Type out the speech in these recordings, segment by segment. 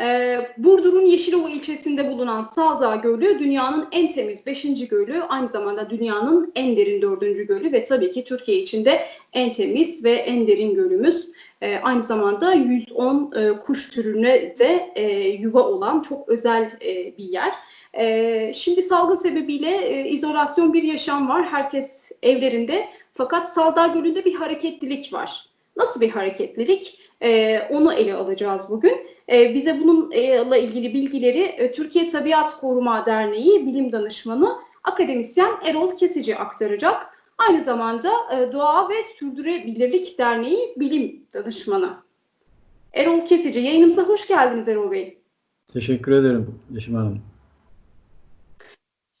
Ee, Burdur'un Yeşilova ilçesinde bulunan Sağdağ Gölü dünyanın en temiz 5. gölü, aynı zamanda dünyanın en derin 4. gölü ve tabii ki Türkiye içinde en temiz ve en derin gölümüz. Ee, aynı zamanda 110 e, kuş türüne de e, yuva olan çok özel e, bir yer. E, şimdi salgın sebebiyle e, izolasyon bir yaşam var. Herkes evlerinde. Fakat Sağdağ Gölü'nde bir hareketlilik var. Nasıl bir hareketlilik? E, onu ele alacağız bugün. E, bize bununla ilgili bilgileri e, Türkiye Tabiat Koruma Derneği Bilim Danışmanı akademisyen Erol Kesici aktaracak. Aynı zamanda e, Doğa ve Sürdürülebilirlik Derneği Bilim Danışmanı. Erol Kesici, yayınımıza hoş geldiniz Erol Bey. Teşekkür ederim Yeşim Hanım.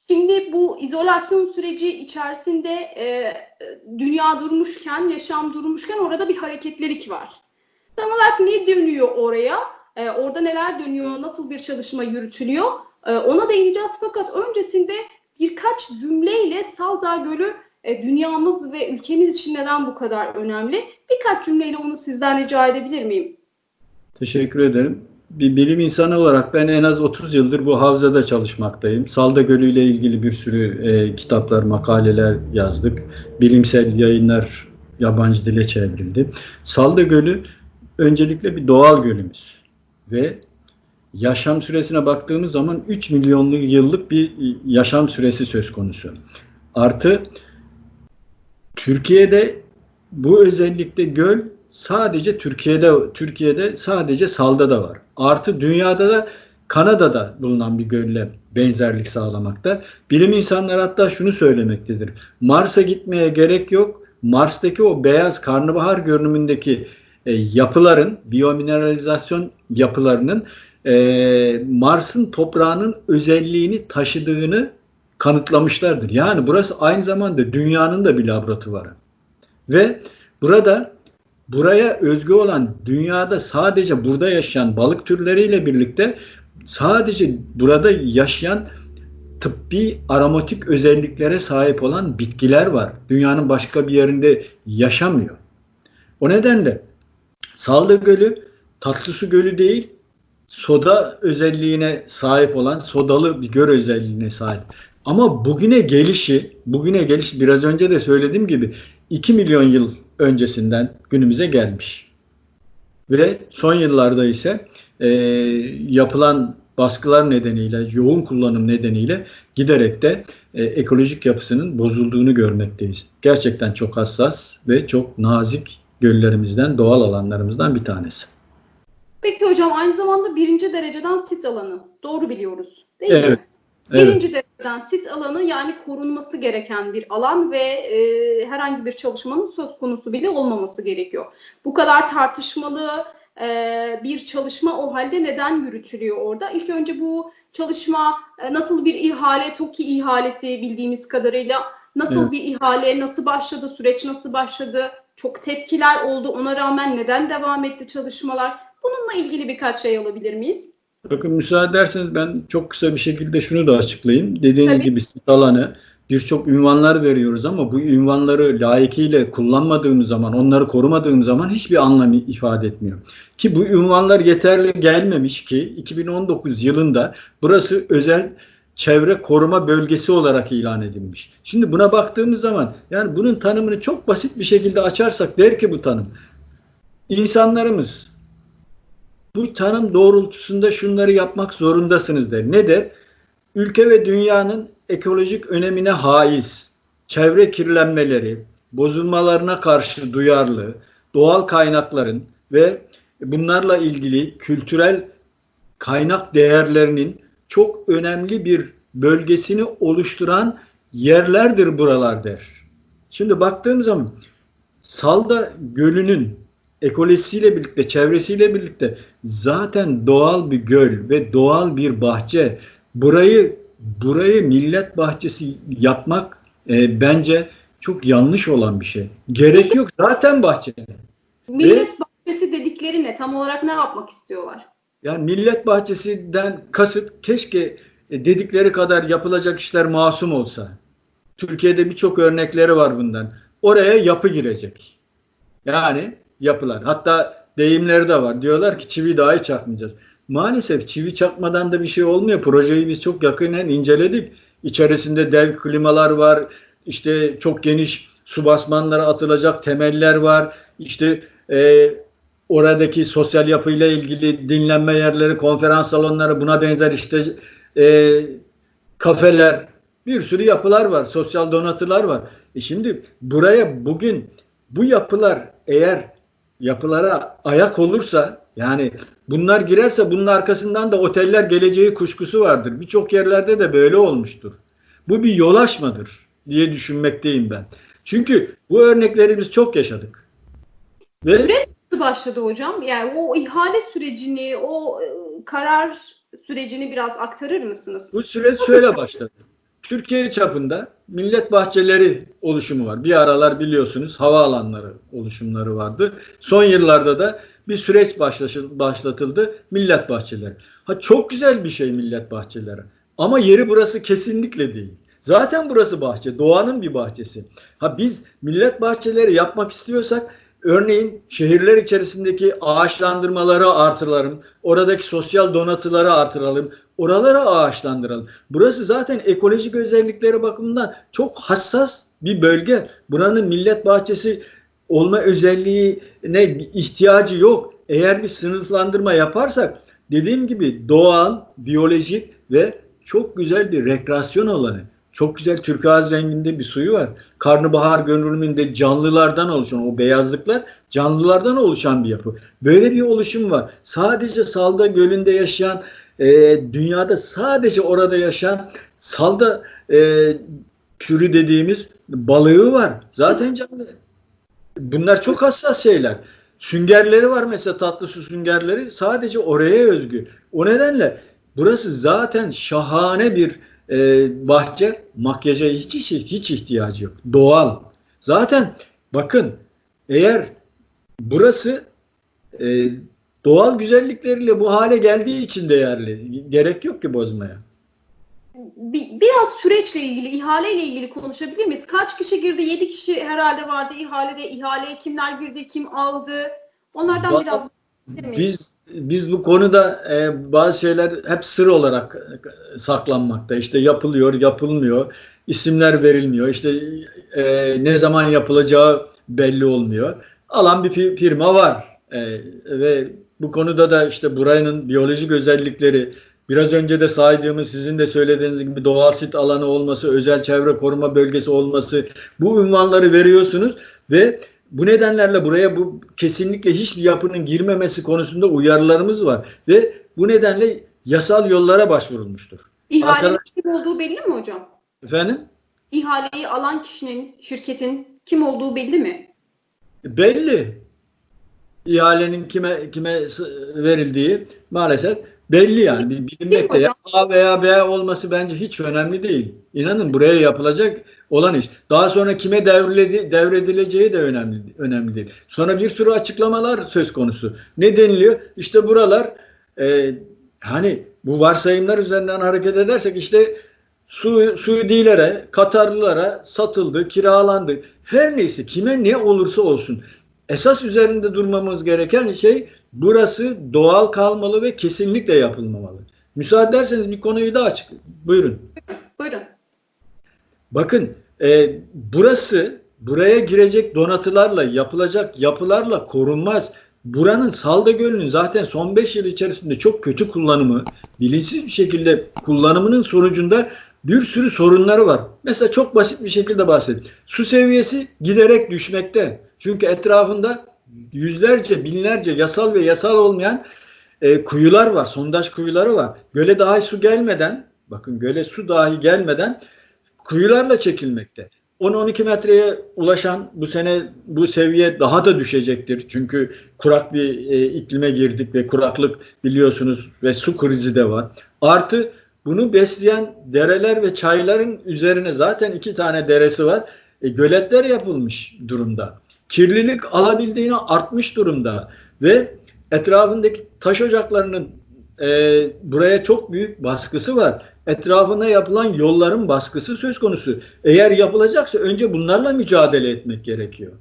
Şimdi bu izolasyon süreci içerisinde e, dünya durmuşken, yaşam durmuşken orada bir hareketlilik var. Tam olarak ne dönüyor oraya? E, orada neler dönüyor? Nasıl bir çalışma yürütülüyor? E, ona değineceğiz fakat öncesinde birkaç cümleyle Saldağ Gölü e, dünyamız ve ülkemiz için neden bu kadar önemli? Birkaç cümleyle onu sizden rica edebilir miyim? Teşekkür ederim. Bir bilim insanı olarak ben en az 30 yıldır bu havzada çalışmaktayım. Salda Gölü ile ilgili bir sürü e, kitaplar, makaleler yazdık. Bilimsel yayınlar yabancı dile çevrildi. Salda Gölü öncelikle bir doğal gölümüz ve yaşam süresine baktığımız zaman 3 milyonluk yıllık bir yaşam süresi söz konusu. Artı Türkiye'de bu özellikle göl sadece Türkiye'de Türkiye'de sadece salda da var. Artı dünyada da Kanada'da bulunan bir gölle benzerlik sağlamakta. Bilim insanları hatta şunu söylemektedir. Mars'a gitmeye gerek yok. Mars'taki o beyaz karnabahar görünümündeki e, yapıların, biyomineralizasyon yapılarının e, Mars'ın toprağının özelliğini taşıdığını kanıtlamışlardır. Yani burası aynı zamanda dünyanın da bir laboratuvarı. Ve burada buraya özgü olan dünyada sadece burada yaşayan balık türleriyle birlikte sadece burada yaşayan tıbbi aromatik özelliklere sahip olan bitkiler var. Dünyanın başka bir yerinde yaşamıyor. O nedenle Sallı Gölü tatlı su gölü değil, soda özelliğine sahip olan sodalı bir göl özelliğine sahip. Ama bugüne gelişi, bugüne geliş biraz önce de söylediğim gibi 2 milyon yıl öncesinden günümüze gelmiş. Ve son yıllarda ise e, yapılan baskılar nedeniyle, yoğun kullanım nedeniyle giderek de e, ekolojik yapısının bozulduğunu görmekteyiz. Gerçekten çok hassas ve çok nazik göllerimizden, doğal alanlarımızdan bir tanesi. Peki hocam aynı zamanda birinci dereceden sit alanı. Doğru biliyoruz değil evet. mi? Evet. Birinci dereceden sit alanı yani korunması gereken bir alan ve e, herhangi bir çalışmanın söz konusu bile olmaması gerekiyor. Bu kadar tartışmalı e, bir çalışma o halde neden yürütülüyor orada? İlk önce bu çalışma e, nasıl bir ihale, TOKİ ihalesi bildiğimiz kadarıyla nasıl Evet. bir ihale, nasıl başladı, süreç nasıl başladı? Çok tepkiler oldu. Ona rağmen neden devam etti çalışmalar? Bununla ilgili birkaç şey alabilir miyiz? Bakın müsaade ederseniz ben çok kısa bir şekilde şunu da açıklayayım. Dediğiniz Tabii. gibi sit alanı birçok ünvanlar veriyoruz ama bu ünvanları layıkıyla kullanmadığımız zaman, onları korumadığımız zaman hiçbir anlam ifade etmiyor. Ki bu ünvanlar yeterli gelmemiş ki 2019 yılında burası özel çevre koruma bölgesi olarak ilan edilmiş. Şimdi buna baktığımız zaman yani bunun tanımını çok basit bir şekilde açarsak der ki bu tanım insanlarımız bu tanım doğrultusunda şunları yapmak zorundasınız der. Ne der? Ülke ve dünyanın ekolojik önemine haiz, çevre kirlenmeleri, bozulmalarına karşı duyarlı, doğal kaynakların ve bunlarla ilgili kültürel kaynak değerlerinin çok önemli bir bölgesini oluşturan yerlerdir buralar der. Şimdi baktığım zaman Salda Gölü'nün ekolojisiyle birlikte, çevresiyle birlikte zaten doğal bir göl ve doğal bir bahçe. Burayı burayı millet bahçesi yapmak e, bence çok yanlış olan bir şey. Gerek yok zaten bahçe. Millet bahçesi dedikleri ne? Tam olarak ne yapmak istiyorlar? Yani millet bahçesinden kasıt keşke e, dedikleri kadar yapılacak işler masum olsa. Türkiye'de birçok örnekleri var bundan. Oraya yapı girecek. Yani yapılar. Hatta deyimleri de var. Diyorlar ki çivi dahi çakmayacağız. maalesef çivi çakmadan da bir şey olmuyor. Projeyi biz çok yakından inceledik. İçerisinde dev klimalar var. İşte çok geniş su basmanları atılacak temeller var. İşte e, oradaki sosyal yapıyla ilgili dinlenme yerleri, konferans salonları buna benzer işte e, kafeler, bir sürü yapılar var, sosyal donatılar var. E şimdi buraya bugün bu yapılar eğer yapılara ayak olursa yani bunlar girerse bunun arkasından da oteller geleceği kuşkusu vardır. Birçok yerlerde de böyle olmuştur. Bu bir yol açmadır diye düşünmekteyim ben. Çünkü bu örnekleri biz çok yaşadık. Ve Nasıl başladı hocam? Yani o ihale sürecini, o e, karar sürecini biraz aktarır mısınız? Bu süreç şöyle başladı. Türkiye çapında millet bahçeleri oluşumu var. Bir aralar biliyorsunuz havaalanları oluşumları vardı. Son yıllarda da bir süreç başlatıldı. Millet bahçeleri. Ha çok güzel bir şey millet bahçeleri. Ama yeri burası kesinlikle değil. Zaten burası bahçe. Doğanın bir bahçesi. Ha biz millet bahçeleri yapmak istiyorsak örneğin şehirler içerisindeki ağaçlandırmaları artıralım. Oradaki sosyal donatıları artıralım. Oraları ağaçlandıralım. Burası zaten ekolojik özellikleri bakımından çok hassas bir bölge. Buranın millet bahçesi olma özelliğine ihtiyacı yok. Eğer bir sınıflandırma yaparsak dediğim gibi doğal, biyolojik ve çok güzel bir rekreasyon alanı. Çok güzel turkuaz renginde bir suyu var. Karnabahar görünümünde canlılardan oluşan o beyazlıklar canlılardan oluşan bir yapı. Böyle bir oluşum var. Sadece Salda Gölü'nde yaşayan e, dünyada sadece orada yaşayan salda e, türü dediğimiz balığı var. Zaten canlı. Bunlar çok hassas şeyler. Süngerleri var mesela tatlı su süngerleri sadece oraya özgü. O nedenle burası zaten şahane bir e, bahçe. Makyaja hiç, hiç, ihtiyacı yok. Doğal. Zaten bakın eğer burası e, doğal güzellikleriyle bu hale geldiği için değerli. Gerek yok ki bozmaya. Bir, biraz süreçle ilgili, ihaleyle ilgili konuşabilir miyiz? Kaç kişi girdi? 7 kişi herhalde vardı ihalede. İhaleye kimler girdi, kim aldı? Onlardan Vallahi biraz? Biz biz bu konuda e, bazı şeyler hep sır olarak e, saklanmakta. İşte yapılıyor, yapılmıyor, isimler verilmiyor. İşte e, ne zaman yapılacağı belli olmuyor. Alan bir fi- firma var E, ve bu konuda da işte buranın biyolojik özellikleri, biraz önce de saydığımız sizin de söylediğiniz gibi doğal sit alanı olması, özel çevre koruma bölgesi olması, bu ünvanları veriyorsunuz ve bu nedenlerle buraya bu kesinlikle hiçbir yapının girmemesi konusunda uyarılarımız var ve bu nedenle yasal yollara başvurulmuştur. İhalenin Arkadaş- kim olduğu belli mi hocam? Efendim? İhaleyi alan kişinin, şirketin kim olduğu belli mi? Belli. İhalenin kime kime verildiği maalesef belli yani Bir bilinmekte. Ya A veya B olması bence hiç önemli değil. İnanın buraya yapılacak olan iş. Daha sonra kime devriledi, devredileceği de önemli önemli değil. Sonra bir sürü açıklamalar söz konusu. Ne deniliyor? İşte buralar e, hani bu varsayımlar üzerinden hareket edersek işte Su, Suudilere, Katarlılara satıldı, kiralandı. Her neyse kime ne olursa olsun. Esas üzerinde durmamız gereken şey burası doğal kalmalı ve kesinlikle yapılmamalı. Müsaade ederseniz bir konuyu daha açık. Buyurun. Buyurun. Bakın e, burası buraya girecek donatılarla yapılacak yapılarla korunmaz. Buranın Salda Gölü'nün zaten son 5 yıl içerisinde çok kötü kullanımı, bilinçsiz bir şekilde kullanımının sonucunda bir sürü sorunları var. Mesela çok basit bir şekilde bahsedeyim. Su seviyesi giderek düşmekte. Çünkü etrafında yüzlerce, binlerce yasal ve yasal olmayan e, kuyular var, sondaj kuyuları var. Göle dahi su gelmeden, bakın göle su dahi gelmeden kuyularla çekilmekte. 10-12 metreye ulaşan bu sene bu seviye daha da düşecektir. Çünkü kurak bir e, iklime girdik ve kuraklık biliyorsunuz ve su krizi de var. Artı bunu besleyen dereler ve çayların üzerine zaten iki tane deresi var. E, göletler yapılmış durumda. Kirlilik alabildiğine artmış durumda ve etrafındaki taş ocaklarının e, buraya çok büyük baskısı var. Etrafına yapılan yolların baskısı söz konusu. Eğer yapılacaksa önce bunlarla mücadele etmek gerekiyor.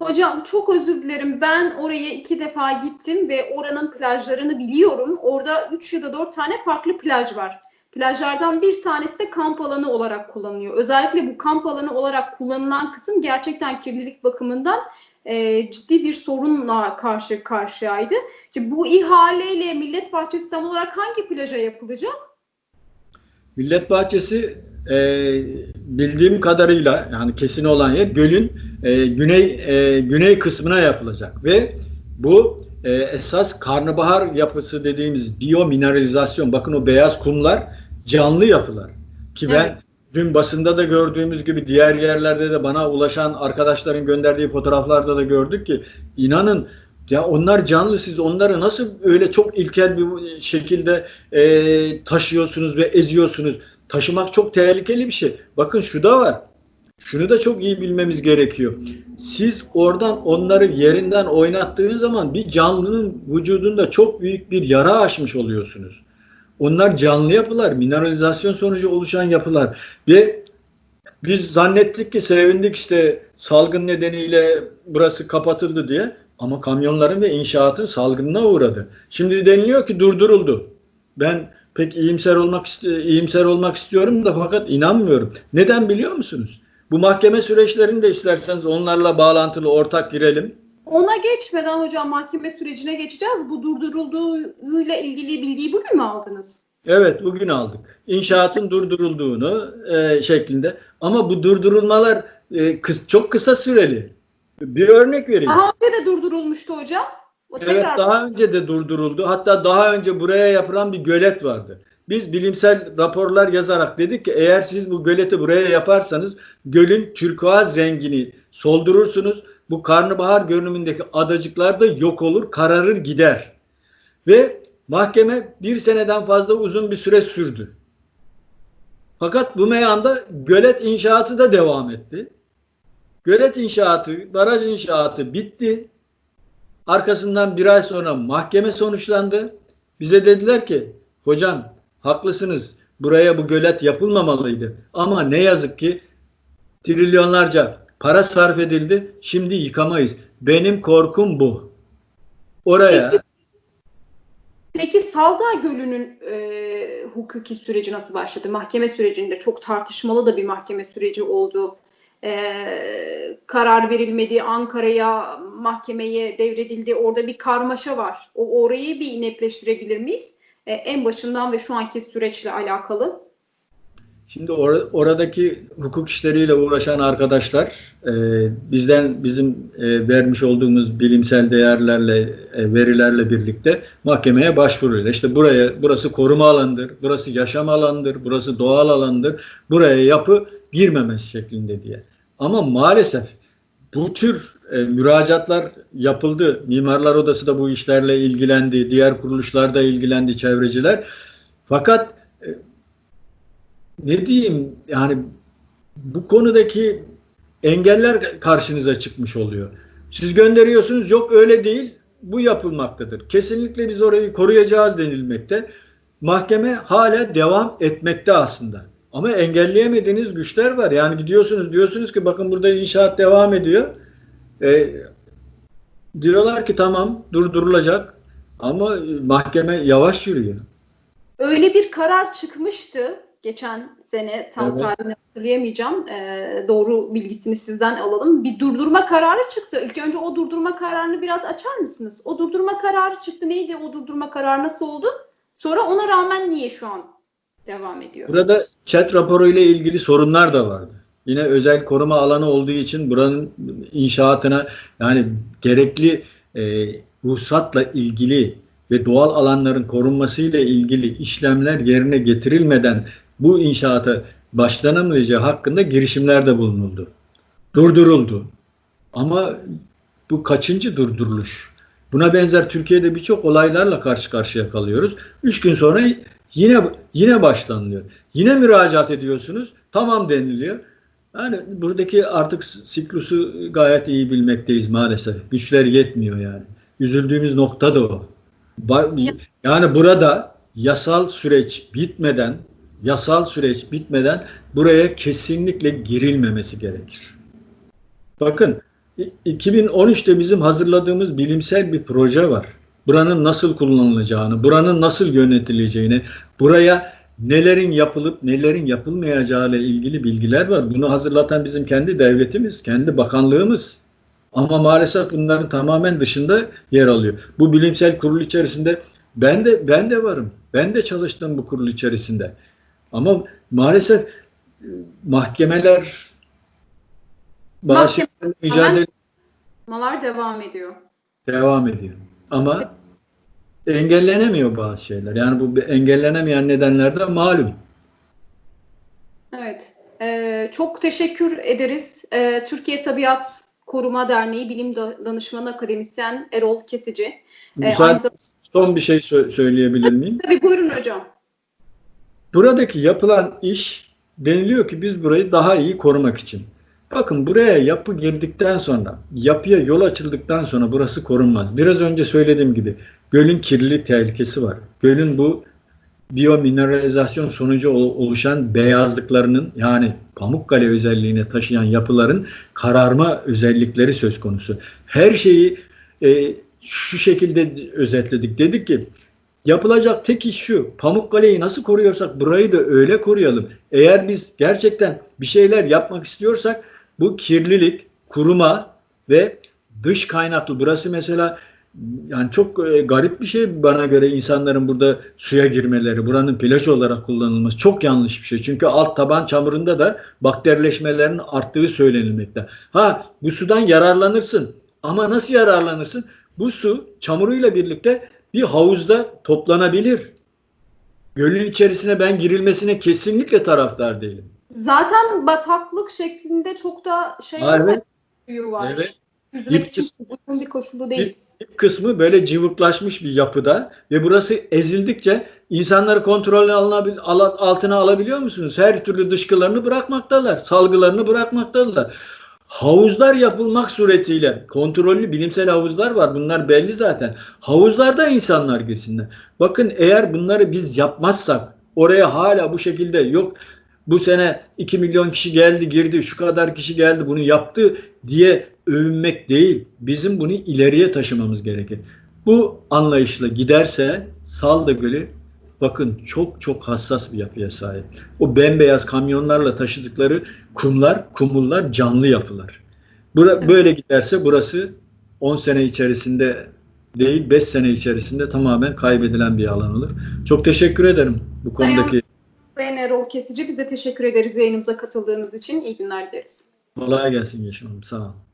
Hocam çok özür dilerim. Ben oraya iki defa gittim ve oranın plajlarını biliyorum. Orada 3 ya da 4 tane farklı plaj var. Plajlardan bir tanesi de kamp alanı olarak kullanılıyor. Özellikle bu kamp alanı olarak kullanılan kısım gerçekten kirlilik bakımından e, ciddi bir sorunla karşı karşıyaydı. İşte bu ihaleyle Millet Bahçesi tam olarak hangi plaja yapılacak? Millet Bahçesi e, bildiğim kadarıyla yani kesin olan yer gölün e, güney e, güney kısmına yapılacak ve bu e, esas karnabahar yapısı dediğimiz biyomineralizasyon bakın o beyaz kumlar canlı yapılar ki ben Evet. dün basında da gördüğümüz gibi diğer yerlerde de bana ulaşan arkadaşların gönderdiği fotoğraflarda da gördük ki inanın ya onlar canlı siz onları nasıl öyle çok ilkel bir şekilde e, taşıyorsunuz ve eziyorsunuz. Taşımak çok tehlikeli bir şey. Bakın şu da var. Şunu da çok iyi bilmemiz gerekiyor. Siz oradan onları yerinden oynattığınız zaman bir canlının vücudunda çok büyük bir yara açmış oluyorsunuz. Onlar canlı yapılar, mineralizasyon sonucu oluşan yapılar ve biz zannettik ki sevindik işte salgın nedeniyle burası kapatıldı diye ama kamyonların ve inşaatın salgınına uğradı. Şimdi deniliyor ki durduruldu. Ben pek iyimser olmak iyimser olmak istiyorum da fakat inanmıyorum. Neden biliyor musunuz? Bu mahkeme süreçlerini de isterseniz onlarla bağlantılı ortak girelim. Ona geçmeden hocam mahkeme sürecine geçeceğiz. Bu durdurulduğuyla ilgili bilgiyi bugün mü aldınız? Evet bugün aldık. İnşaatın durdurulduğunu e, şeklinde. Ama bu durdurulmalar e, kıs- çok kısa süreli. Bir örnek vereyim. Daha önce de durdurulmuştu hocam. O Evet tekrar- daha önce de durduruldu. Hatta daha önce buraya yapılan bir gölet vardı. Biz bilimsel raporlar yazarak dedik ki eğer siz bu göleti buraya yaparsanız gölün türkuaz rengini soldurursunuz. Bu karnabahar görünümündeki adacıklar da yok olur, kararır gider. Ve mahkeme bir seneden fazla uzun bir süre sürdü. Fakat bu meyanda gölet inşaatı da devam etti. Gölet inşaatı, baraj inşaatı bitti. Arkasından bir ay sonra mahkeme sonuçlandı. Bize dediler ki hocam haklısınız buraya bu gölet yapılmamalıydı. Ama ne yazık ki trilyonlarca para sarf edildi. Şimdi yıkamayız. Benim korkum bu. Oraya Peki, Peki Salda Gölü'nün e, hukuki süreci nasıl başladı? Mahkeme sürecinde çok tartışmalı da bir mahkeme süreci oldu. E, karar verilmedi, Ankara'ya mahkemeye devredildi. Orada bir karmaşa var. O orayı bir netleştirebilir miyiz? E, en başından ve şu anki süreçle alakalı. Şimdi or- oradaki hukuk işleriyle uğraşan arkadaşlar e, bizden bizim e, vermiş olduğumuz bilimsel değerlerle, e, verilerle birlikte mahkemeye başvuruyor. İşte buraya burası koruma alanıdır, burası yaşam alanıdır, burası doğal alandır. Buraya yapı girmemesi şeklinde diye. Ama maalesef bu tür e, müracaatlar yapıldı. Mimarlar Odası da bu işlerle ilgilendi, diğer kuruluşlar da ilgilendi, çevreciler. Fakat ne diyeyim yani bu konudaki engeller karşınıza çıkmış oluyor. Siz gönderiyorsunuz yok öyle değil bu yapılmaktadır. Kesinlikle biz orayı koruyacağız denilmekte. Mahkeme hala devam etmekte aslında. Ama engelleyemediğiniz güçler var. Yani gidiyorsunuz diyorsunuz ki bakın burada inşaat devam ediyor. E, diyorlar ki tamam durdurulacak ama mahkeme yavaş yürüyor. Öyle bir karar çıkmıştı geçen sene tam Evet. tarihini hatırlayamayacağım. Ee, doğru bilgisini sizden alalım. Bir durdurma kararı çıktı. İlk önce o durdurma kararını biraz açar mısınız? O durdurma kararı çıktı. Neydi o durdurma kararı nasıl oldu? Sonra ona rağmen niye şu an devam ediyor? Burada chat raporu ile ilgili sorunlar da vardı. Yine özel koruma alanı olduğu için buranın inşaatına yani gerekli e, ruhsatla ilgili ve doğal alanların korunmasıyla ilgili işlemler yerine getirilmeden bu inşaata başlanamayacağı hakkında girişimler de bulunuldu. Durduruldu. Ama bu kaçıncı durduruluş? Buna benzer Türkiye'de birçok olaylarla karşı karşıya kalıyoruz. Üç gün sonra yine yine başlanıyor. Yine müracaat ediyorsunuz. Tamam deniliyor. Yani buradaki artık siklusu gayet iyi bilmekteyiz maalesef. Güçler yetmiyor yani. Üzüldüğümüz nokta da o. Yani burada yasal süreç bitmeden yasal süreç bitmeden buraya kesinlikle girilmemesi gerekir. Bakın İ- 2013'te bizim hazırladığımız bilimsel bir proje var. Buranın nasıl kullanılacağını, buranın nasıl yönetileceğini, buraya nelerin yapılıp nelerin yapılmayacağı ile ilgili bilgiler var. Bunu hazırlatan bizim kendi devletimiz, kendi bakanlığımız. Ama maalesef bunların tamamen dışında yer alıyor. Bu bilimsel kurul içerisinde ben de ben de varım. Ben de çalıştım bu kurul içerisinde. Ama maalesef e, mahkemeler bazı Mahkeme- mücadele Çalışmalar devam ediyor. devam ediyor. Ama engellenemiyor bazı şeyler. Yani bu engellenemeyen nedenler de malum. Evet. Ee, çok teşekkür ederiz. Ee, Türkiye Tabiat Koruma Derneği Bilim Da- Danışmanı Akademisyen Erol Kesici. Ee, Müsaade- aynı zamanda- son bir şey sö- söyleyebilir miyim? Tabii buyurun hocam. Buradaki yapılan iş deniliyor ki biz burayı daha iyi korumak için. Bakın buraya yapı girdikten sonra, yapıya yol açıldıktan sonra burası korunmaz. Biraz önce söylediğim gibi gölün kirlilik tehlikesi var. Gölün bu biyomineralizasyon sonucu ol- oluşan beyazlıklarının yani Pamukkale özelliğine taşıyan yapıların kararma özellikleri söz konusu. Her şeyi e, şu şekilde özetledik. Dedik ki Yapılacak tek iş şu. Pamukkale'yi nasıl koruyorsak burayı da öyle koruyalım. Eğer biz gerçekten bir şeyler yapmak istiyorsak bu kirlilik, kuruma ve dış kaynaklı burası mesela yani çok e, garip bir şey bana göre insanların burada suya girmeleri, buranın plaj olarak kullanılması çok yanlış bir şey. Çünkü alt taban çamurunda da bakterileşmelerin arttığı söylenilmekte. Ha bu sudan yararlanırsın ama nasıl yararlanırsın? Bu su çamuruyla birlikte bir havuzda toplanabilir. Gölün içerisine ben girilmesine kesinlikle taraftar değilim. Zaten bataklık şeklinde çok da şey evet. var. Evet. Yüzmek Dip için uygun bir koşulu değil. Bir kısmı böyle cıvıklaşmış bir yapıda ve burası ezildikçe insanları kontrol altına alabiliyor musunuz? Her türlü dışkılarını bırakmaktalar, salgılarını bırakmaktalar. Havuzlar yapılmak suretiyle kontrollü bilimsel havuzlar var. Bunlar belli zaten. Havuzlarda insanlar girsinler. Bakın eğer bunları biz yapmazsak oraya hala bu şekilde yok bu sene 2 milyon kişi geldi girdi şu kadar kişi geldi bunu yaptı diye övünmek değil. Bizim bunu ileriye taşımamız gerekir. Bu anlayışla giderse Salda Gölü bakın çok çok hassas bir yapıya sahip. O bembeyaz kamyonlarla taşıdıkları kumlar, kumullar canlı yapılar. Bura, böyle giderse burası 10 sene içerisinde değil 5 sene içerisinde tamamen kaybedilen bir alan olur. Çok teşekkür ederim bu konudaki. Sayın Erol Kesici bize teşekkür ederiz yayınımıza katıldığınız için. İyi günler dileriz. Kolay gelsin Yeşim Hanım. Sağ olun.